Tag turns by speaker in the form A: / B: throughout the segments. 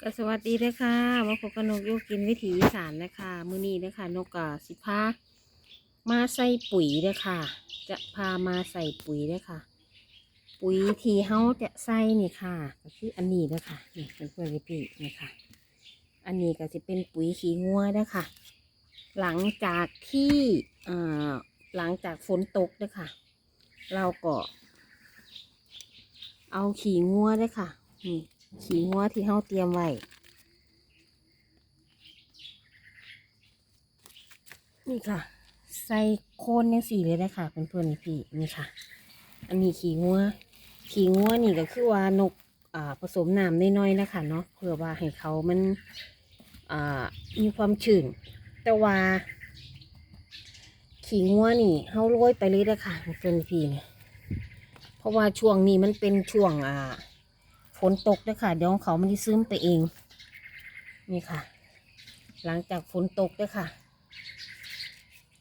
A: ก็สวัสดีเลยค่ะมาพบกับนกโยกกินวิถีอีสานนะคะมือนี้นะคะนกกาสิพามาใส่ปุ๋ยเลยค่ะ จะพามาใส่ปุ๋ยเลยค่ะ ปุ๋ยที่เฮาจะใส่นี่ค่ะก็คืออันนี้นะคะนี่เป็นเพื่อนๆพี่นี่ค่ะ อันนี้ก็จะเป็นปุ๋ยขี้งัวนะคะหลังจากที่อ่อหลังจากฝนตกนะคะเราก็ เอาขี้งัวเลยค่ะนี่ ขี้งัวที่เฮาเตรียมไว้นี่ค่ะ ใส่โคนยังสี่เลยนะคะเพื่อนๆพี่นี่ค่ะ อันนี้ขี้งัวขี้งัวนี่ก็คือว่านกอ่าผสมน้ำน้อยๆนะคะเนาะเพื่อว่าให้เขามันอ่ามีความชื้นแต่ว่าขี้งัวนี่เฮาโรยไปเลยนะคะเพื่อนๆพี่เนี่ยเพราะว่าช่วงนี้มันเป็นช่วงอ่า ฝนตกด้วยค่ะ เดี๋ยวเขามันจะซึมไปเอง นี่ค่ะ หลังจากฝนตกด้วยค่ะ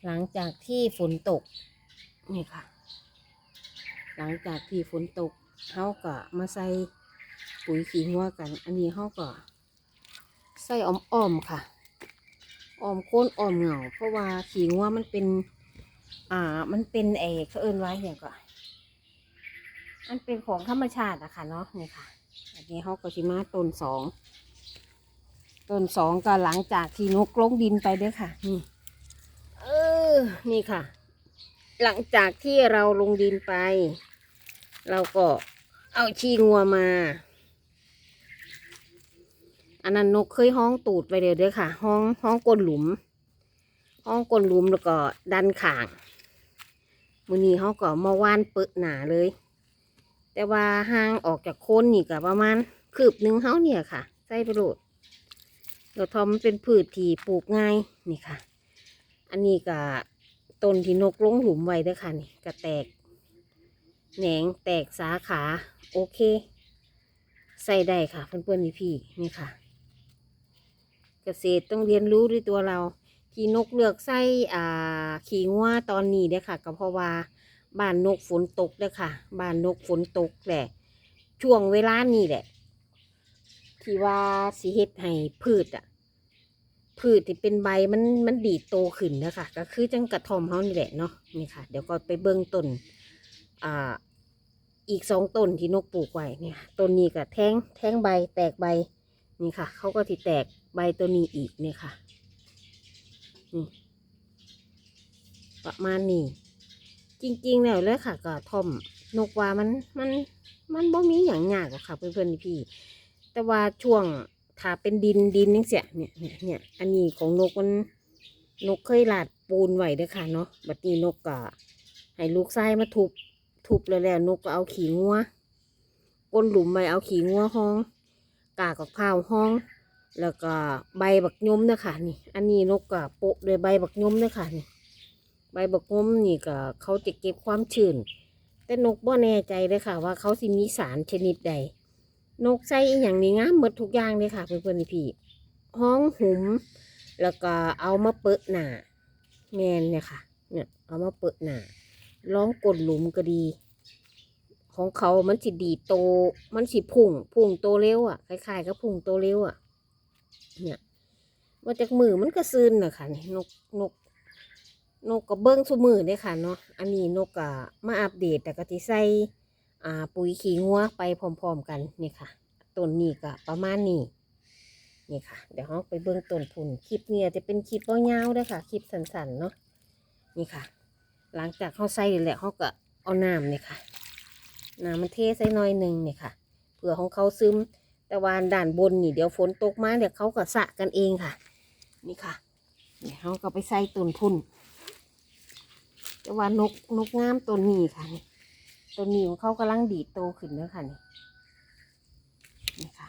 A: หลังจากที่ฝนตก นี่ค่ะ หลังจากที่ฝนตกเขาก็มาใส่ปุ๋ยขี้งัวกัน อันนี้เขาก็ใส่อ้อมๆค่ะอ้อมโค้นอ้อมเหงาเพราะว่าขี้งัวมันเป็น อ่า มันเป็นเอเขาเอิ้นไว้เนี่ยก็มันเป็นของธรรมชาติอะค่ะเนาะนี่ค่ะ นี้เขาก็ชิมาต้นสองต้นสองก็หลังจากที่นกลงดินไปเด้วยค่ะนี่เออนี่ค่ะ หลังจากที่เราลงดินไป เราก็เอาชีงัวมา อันนั้นนกเคยห้องตูดไปเดียวด้วยค่ะ ห้องห้องก้นหลุม ห้องก้นหลุมแล้วก็ดันขางมือนี้เขาก็มาว่านเปิดหนาเลย แต่ว่าห่างออกจากโคนนี่ก็ประมาณคืบหนึ่งเฮาเนี่ยค่ะ ใส่ไปโหลดดอกทอมเป็นพืชที่ปลูกง่ายนี่ค่ะ อันนี้ก็ต้นที่นกลงหลุมไว้เด้วยค่ะนี่ก็แตกแหนงแตกสาขาโอเค ใส่ได้ค่ะเพื่อนๆพี่ๆนี่ค่ะ เกษตรต้องเรียนรู้ด้วยตัวเรา ที่นกเลือกใส่อ่า ขี้งัวตอนนี้เด้ค่ะก็เพราะว่า บ้านนกฝนตกเด้อค่ะบ้านนกฝนตกแหละช่วงเวลานี้แหละ ที่ว่าสิเฮ็ดให้พืชอะ พืชที่เป็นใบมันมันดีโตขึ้นนะคะก็คือจังกระทอมเฮานี่แหละเนาะนี่ค่ะ เดี๋ยวก็ไปเบิ่งต้นอ่าอีกสองต้นที่นกปลูกไว้เนี่ยต้นนี้ก็แทงแทงใบแตกใบนี่ค่ะเขาก็ที่แตกใบตัวนี้อีกเนี่ยค่ะนี่ประมาณนี้ จริงๆแล้วเลยค่ะก็ทอมนกว่ามันมันมันบ่มีอย่างยากหรอกค่ะเพื่อนๆพี่ แต่ว่าช่วงถ้าเป็นดินดินนี่เสียเนี่ยเนี่ยเนี่ยอันนี้ของนกมันนกเคยหลาดปูนไว้เด้อค่ะเนาะบัดนี้นกก็ให้ลูกชายมาทุบทุบแล้วแล้วนกก็เอาขี้งัวก้นหลุมไปเอาขี้งัวห้อง กากกับข้าวห้อง แล้วก็ใบบักยมเด้อค่ะนี่ อันนี้นกก็โปะด้วยใบบักยมเด้อค่ะนี่ ใบบกงมนี่ก็เขาจะเก็บความชื้น แต่นกบ่แน่ใจเลยค่ะ ว่าเขาสิมีสารชนิดใด นกใส่อหย่างนี้งามหมดทุกอย่างเลยค่ะเพื่อนๆพี่ห้องหุม แล้วก็เอามาเปิดหนาแมนเนี่ยค่ะ เนี่ยเอามาเปิดหนาล้องกดหลุมก็ดี ของเขามันสิดีโต มันสิพุ่ง พุ่งโตเร็วอะคล้ายๆกับพุ่งโตเร็วอะ เนี่ยมาจากมือมันก็ซึนนะคะนกนก นกก็เบิ้งสุมือเด้อค่ะเนาะอันนี้นกก็มาอัปเดตแต่ก็ที่ใส่อ่าปุ๋ยขี้งัวไปพร้อมๆกันนี่ค่ะต้นนี้ก็ประมาณนี้นี่ค่ะ เดี๋ยวเราไปเบิ้งต้นผุนคลิปเนี่ยจะเป็นคลิปยาวๆด้อค่ะ คลิปสั้นๆเนาะนี่ค่ะ หลังจากเขาใส่แล้วเขาก็เอาน้ำเนี่ยค่ะน้ำมันเทใส่หน่อยหนึ่งเนี่ยค่ะเผื่อของเขาซึมแต่วานด้านบนนี่เดี๋ยวฝนตกมาเดี๋ยวเขาก็สะกันเองค่ะ นี่ค่ะเดี๋ยวเขาก็ไปใส่ต้นพุ่น แต่ว่านกนกงามตัวนี้ค่ะนี่ตัวนี้ของเขากำลังดีโตขึ้นแล้วค่ะนี่นี่ค่ะ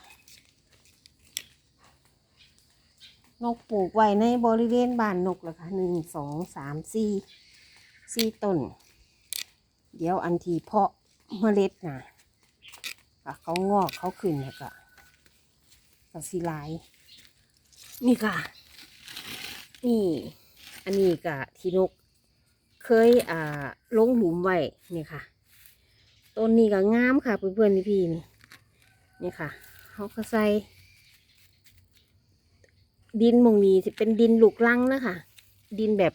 A: นกปลูกไว้ในบริเวณบ้านนกเลยค่ะหนึ่งสองสามสี่สี่ต้น เดี๋ยวอันทีเพาะเมล็ดนะค่ะเขางอกเขาขึ้นแล้วก็ก็สีลาย นี่ค่ะ นี่ อันนี้กะที่นก เคยอ่าลงหลุมไว้นี่ค่ะ ต้นนี้ก็งามค่ะเพื่อนๆพี่ๆนี่นี่ค่ะเขาก็ใส่ดินมงนี้จะเป็นดินลูกลังนะคะดินแบบ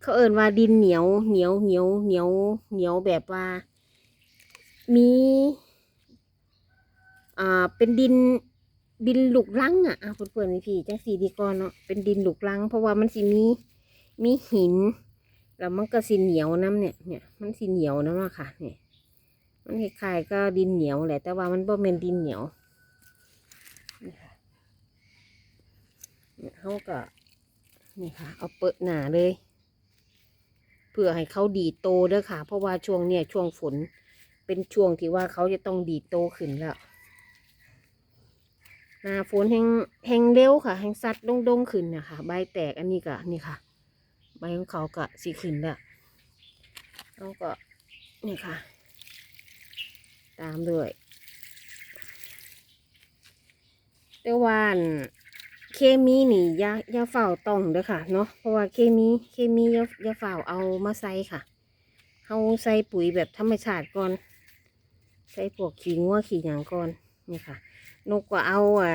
A: เขาเอ่นว่าดินเหนียวเหนียวเหนียวเหนียวเหนียวแบบว่า มีอ่าเป็นดินดินหลูกลังอะเพื่อนๆนี่พี่จังสีดีก่อนเนาะเป็นดินหลูกลัง เพราะว่ามันสิมีมีหิน แล้วมันก็สิเหนียวน้ำเนี่ยเนี่ยมันสิเหนียวน้ำอะค่ะเนี่ยมันคล้ายๆก็ดินเหนียวแหละ แต่ว่ามันบ่เป็นดินเหนียวนี่ค่ะเนี่ยเขาก็นี่ค่ะ เอาเปิดหนาเลย เพื่อให้เขาดีโตเด้อค่ะ เพราะว่าช่วงเนี่ยช่วงฝน เป็นช่วงที่ว่าเขาจะต้องดีโตขึ้นแล้วหนาฝนแห้งแห้งเร็วค่ะแห้งซัดดงๆขึ้นนะคะใบแตกอันนี้ก็นี่ค่ะ ใบของเขาก็สีขึ้นแล้วแล้วก็นี่ค่ะ ตามด้วยแต่ว่าอันเคมีนี่ยายาเฝ้าต้องเด้อค่ะเนาะเพราะว่าเคมีเคมียายาเฝ้าเอามาใส่ค่ะเฮาใส่ปุ๋ยแบบธรรมชาติก่อน ใส่พวกขี้งัวขี้หยางก่อนนี่ค่ะนกก็เอาอะ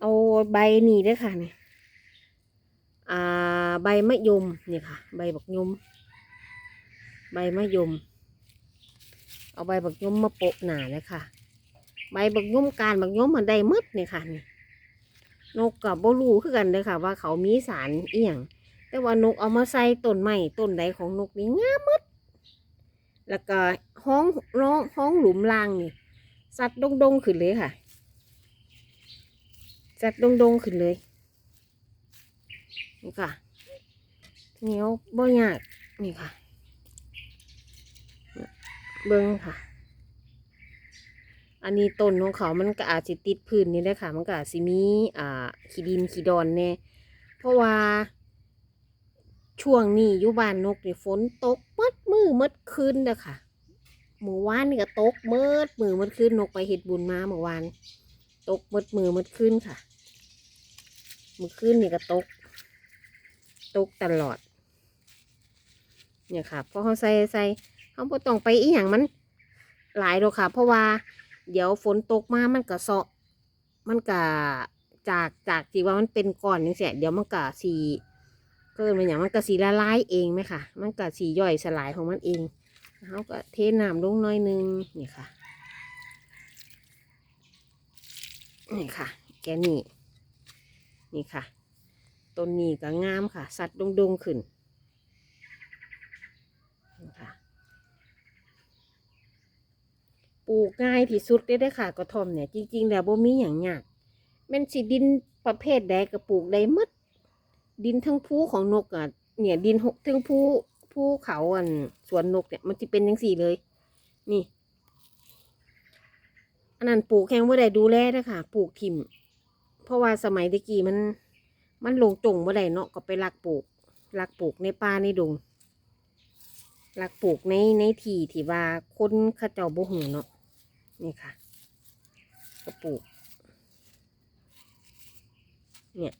A: เอาใบนี่ด้อค่ะนี่ ใบมะยมนี่ค่ะ ใบบักยม ใบมะยม เอาใบบักยมมาโปะหนาเลยค่ะ ใบบักยมการบักยมมันได้หมดนี่ค่ะนี่นกกับบ่รู้คือกันเลยค่ะ ว่าเขามีสารเอี่ยง แต่ว่านกเอามาใส่ต้นไม้ต้นใดของนกนี่งามหมดแล้วก็ห้องร้องห้องหลุมรางนี่สัตว์ดงดงขึ้นเลยค่ะสัตว์ดงดงขึ้นเลย นี่ค่ะเหนียวบ่ยากนี่ค่ะ เบิ้งค่ะ อันนี้ต้นของเขามันก็อาจจะติดพื้นนี่แหละค่ะ มันก็อาจสิมีอ่าขี้ดินขี้ดอนแน่เพราะว่า ช่วงนี้อยู่บ้านนกเนี่ยฝนตกมัดมือมัดคืนเด้อค่ะเมื่อวานนี่ก็ตกมิดมือมัดคืนนกไปเฮ็ดบุญมาเมื่อวาน ตกมัดมือมัดคืนค่ะมื่อคืนนี่ก็ตก ตกตลอด เนี่ยค่ะพอเขาใส่ใส่เขาบ่ต้องไปอีหยังมัน หลายหรอกค่ะ เพราะว่า เดี๋ยวฝนตกมามันก็เซาะมันก็จากจากที่ว่ามันเป็นก้อนนี่เสียเดี๋ยวมันก็สีเกินมันอย่างมันก็สีละลายเองไหมค่ะ มันก็สีย่อยสลายของมันเองเขาก็เทน้ำลงน้อยนึงนี่ค่ะนี่ค่ะ แกนี่นี่ค่ะ ต้นนี้ก็งามค่ะ สัตว์ดงๆขึ้นค่ะปลูกง่ายที่สุดเลยเด้ค่ะกระท่อมเนี่ย จริง ๆ แล้วบ่มีอย่างยากแม่นสิดินประเภทใดก็ปลูกได้มดดินทั้งภูของนกอะเนี่ยดินหกทั้งภูภูเขาอันสวนนกเนี่ยมันจะเป็นอยังสี่เลย นี่ อันนั้นปลูกแค่ว่าได้ดูแลเด้ค่ะปลูกทิมเพราะว่าสมัยตะกี้มัน มันลงจงบ่ได้เนาะก็ไปลักปลูกลักปลูกในป่าในดงลักปลูกในในที่ที่ว่าคนข้าเจ้าบ่หูเนาะนี่ค่ะ ก็ปลูก เนี่ย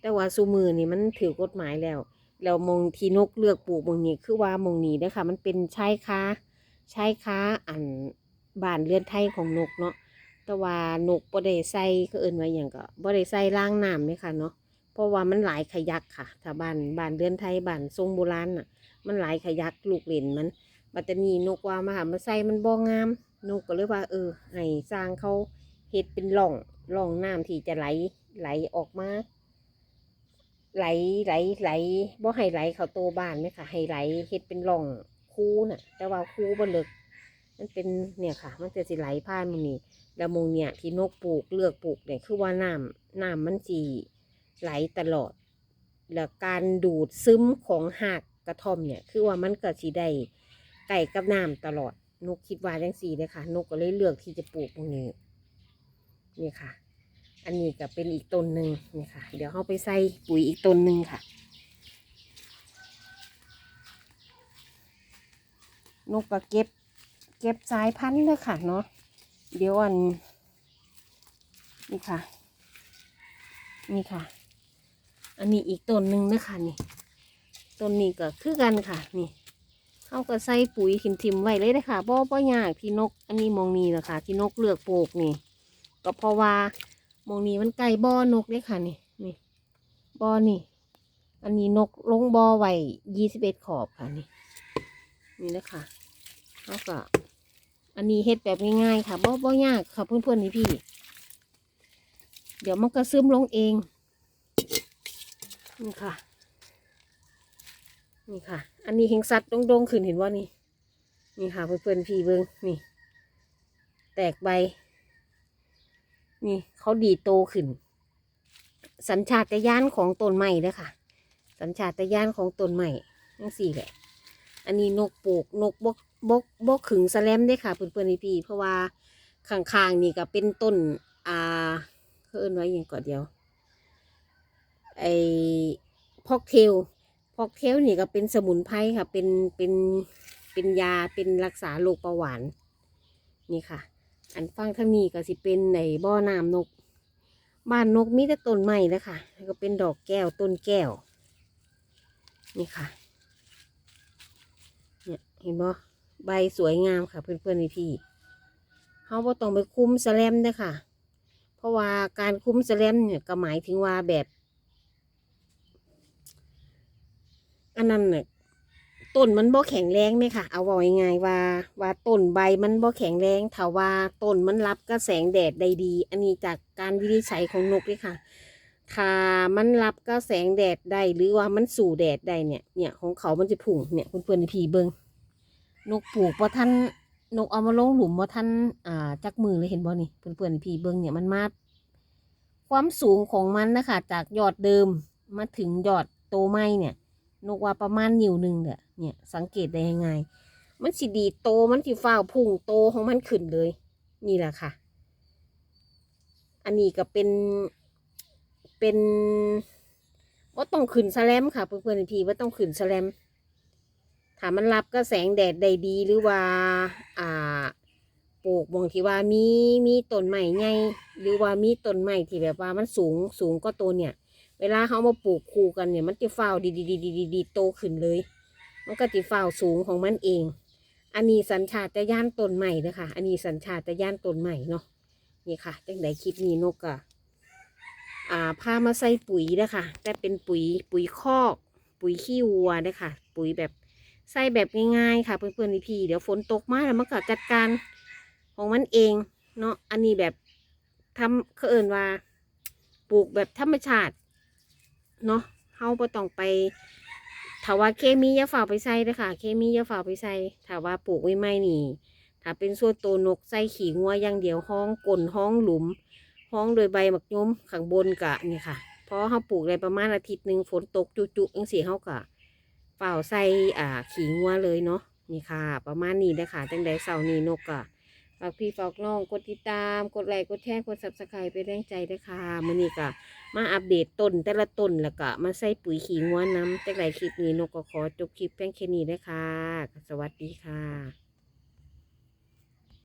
A: แต่ว่าซูมือนี่มันถือกฎหมายแล้วแล้วมองที่นกเลือกปลูกมงนี้คือว่ามงนี้นะคะมันเป็นชายค้าชายค้าอันบ้านเรือนไทยของนกเนาะแต่ว่านกบ่ได้ใส่ก็เอิ้นว่าอย่างก็บ่ได้ใส่ล้างน้ำเลยค่ะเนาะ เพราะว่ามันหลายขยักค่ะถ้าบ้านบ้านเรือนไทยบ้านทรงโบราณน่ะ มันหลายขยักลูกเล่นมันบัตนีนกว่ามาหามาใส่มันบ่งามนกก็เลยว่า เออให้สร้างเขาเฮ็ดเป็นร่องร่องน้ำที่จะไหลไหลออกมาไหลไหลไหลบ่ให้ไหลเข้าตัวบ้านไหมค่ะให้ไหลเฮ็ดเป็นร่องคูน่ะ แต่ว่าคูบ่ลึกมันเป็นเนี่ยค่ะ มันจะสิไหลผ่านมองนี้แล้วมองเนี่ยที่นกปลูกเลือกปลูกเนี่ยคือว่าน้ำน้ำมันสี ไหลตลอด แล้วการดูดซึมของหากกระท่อมเนี่ย คือว่ามันก็สีได้ไก่กับน้ำตลอด นกคิดว่าจังสีเลยค่ะ นกก็เลยเลือกที่จะปลูกตรงนี้ นี่ค่ะ อันนี้ก็เป็นอีกต้นหนึ่งนี่ค่ะ เดี๋ยวเราไปใส่ปุ๋ยอีกต้นหนึ่งค่ะ นกก็เก็บ เก็บสายพันธุ์เลยค่ะเนาะ เดี๋ยวอัน นี่ค่ะ นี่ค่ะ อันนี้อีกต้นหนึ่งนะคะนี่ ต้นนี้ก็คือกันค่ะ นี่เขาก็ใส่ปุ๋ยทิมๆไว้เลยนะคะบ่บ่ยากที่นก อันนี้มองนี่แหละค่ะที่นกเลือกปลูกนี่ ก็เพราะว่ามองนี้มันไก่บ่อนกเด้ค่ะนี่นี่บ่อนี่ อันนี้นกลงบ่อไว้ยี่สิบเอ็ดขอบค่ะนี่ นี่นะคะแล้วก็อันนี้เฮ็ดแบบง่ายๆค่ะบ่บ่ยากค่ะเพื่อนๆนี่พี่ เดี๋ยวมันก็ซึมลงเอง นี่ค่ะ นี่ค่ะ อันนี้เฮงสัตว์ดงๆขึ้นเห็นว่านี่ นี่ค่ะเพื่อนๆพี่เบิ้งนี่ แตกใบ นี่เขาดีโตขึ้น สัญชาตญาณของต้นไม้เด้อค่ะ สัญชาตญาณของต้นไม้ทั้งสี่แหละ อันนี้นกปลูกนกบกบกบกขึงสแลมได้ค่ะเพื่อนๆพี่เพราะว่าข้างๆนี่ก็เป็นต้น อ่าเขาเอิ้นไว้ยังก่อนเดียว ไอพอกเทลพอกเทลนี่ก็เป็นสมุนไพรค่ะ เป็นเป็นเป็นยาเป็นรักษาโรคเบาหวานนี่ค่ะ อันฟังทางนี้ก็สิเป็นในบ่อน้ำนก บ้านนกมีแต่ต้นไม้นะคะแล้วก็เป็นดอกแก้วต้นแก้ว นี่ค่ะเนี่ยเห็นบ่ใบสวยงามค่ะ เพื่อนๆพี่ๆเขาบ่ต้องไปคุ้มสแลมเด้ค่ะ เพราะว่าการคุ้มสแลมเนี่ยก็หมายถึงว่าแบบ นั้นเนี่ยต้นมันบ่แข็งแรงไหมค่ะ เอาไว้ง่ายๆว่า ว่าต้นใบมันบ่แข็งแรงถ้าว่าต้นมันรับกระแสงแดดได้ดี อันนี้จากการวินิจฉัยของนกเลยค่ะถ้ามันรับกระแสงแดดได้หรือว่ามันสู่แดดได้เนี่ย เนี่ยของเขามันจะผุ่งเนี่ยเพื่อนๆพี่เบิงนกปลูกพอท่านนกเอามาลงหลุมพอท่านอ่าจักมือเลยเห็นบ่นี่เพื่อนๆพี่เบิงเนี่ยมันมาความสูงของมันนะคะจากยอดเดิมมาถึงยอดโตไม้เนี่ย นกว่าประมาณนิ้วหนึ่งเนี่ยเนี่ย สังเกตได้ยังไงมันสิดีโตมันสิฟ้าวพุ่งโตของมันขึ้นเลย นี่แหละค่ะ อันนี้ก็เป็นเป็นว่าต้องขึ้นสแลมค่ะเพื่อนๆพี่ว่าต้องขึ้นสแลมถ้ามันรับก็แสงแดดได้ดีหรือว่า อ่าปลูกบางที่ว่ามีมีต้นใหม่ไงหรือว่ามีต้นใหม่ที่แบบว่ามันสูงสูงก็ตัวเนี่ย เวลาเขามาปลูกคู่กันเนี่ย มันจะฟ้าดีดีดีดีดีโตขึ้นเลย มันก็จะฟ้าสูงของมันเอง อันนี้สัญชาตญาณต้นใหม่นะคะอันนี้สัญชาตญาณต้นใหม่เนาะนี่ค่ะจังไดคลิปนี้นกอะอ่าพามาใส่ปุ๋ยนะคะแต่เป็นปุ๋ยปุ๋ยคอกปุ๋ยขี้วัวนะคะปุ๋ยแบบใส่แบบง่ายๆค่ะเพื่อนๆพี่ๆเดี๋ยวฝนตกมาแล้วมันก็จัดการของมันเองเนาะอันนี้แบบทำเขาเอินว่า ปลูกแบบธรรมชาติ เนาะเฮาบ่ต้องไปถ้าว่าเคมีอย่าฝ่าไปใส่เด้อค่ะ เคมีอย่าฝ่าไปใส่ถ้าว่าปลูกไว้ไม่นี่ ถ้าเป็นส่วนตัวนกใส่ขี่งัวอย่างเดียวห้องกลนห้องหลุมห้องโดยใบหมักยมข้างบนกะนี่ค่ะเพราะเขาปลูกได้ประมาณอาทิตย์หนึ่งฝนตกจุๆจังสีเขากะเป่าใส่อ่า ขี่งัวเลยเนาะนี่ค่ะ ประมาณนี้นะคะจังใดเสาร์นี้นกกะ ฝากพี่ฝากน้องกดติดตาม กดไลค์กดแชร์กดซับสไครป์ไปแรงใจด้วยค่ะมื้อนี้ก็มาอัปเดตต้นแต่ละต้นแล้วก็มาใส่ปุ๋ยขี้งัวน้ำแต่ไหนคลิปนี้นกก็ขอจบคลิปเพียงแค่นี้นะคะสวัสดีค่ะ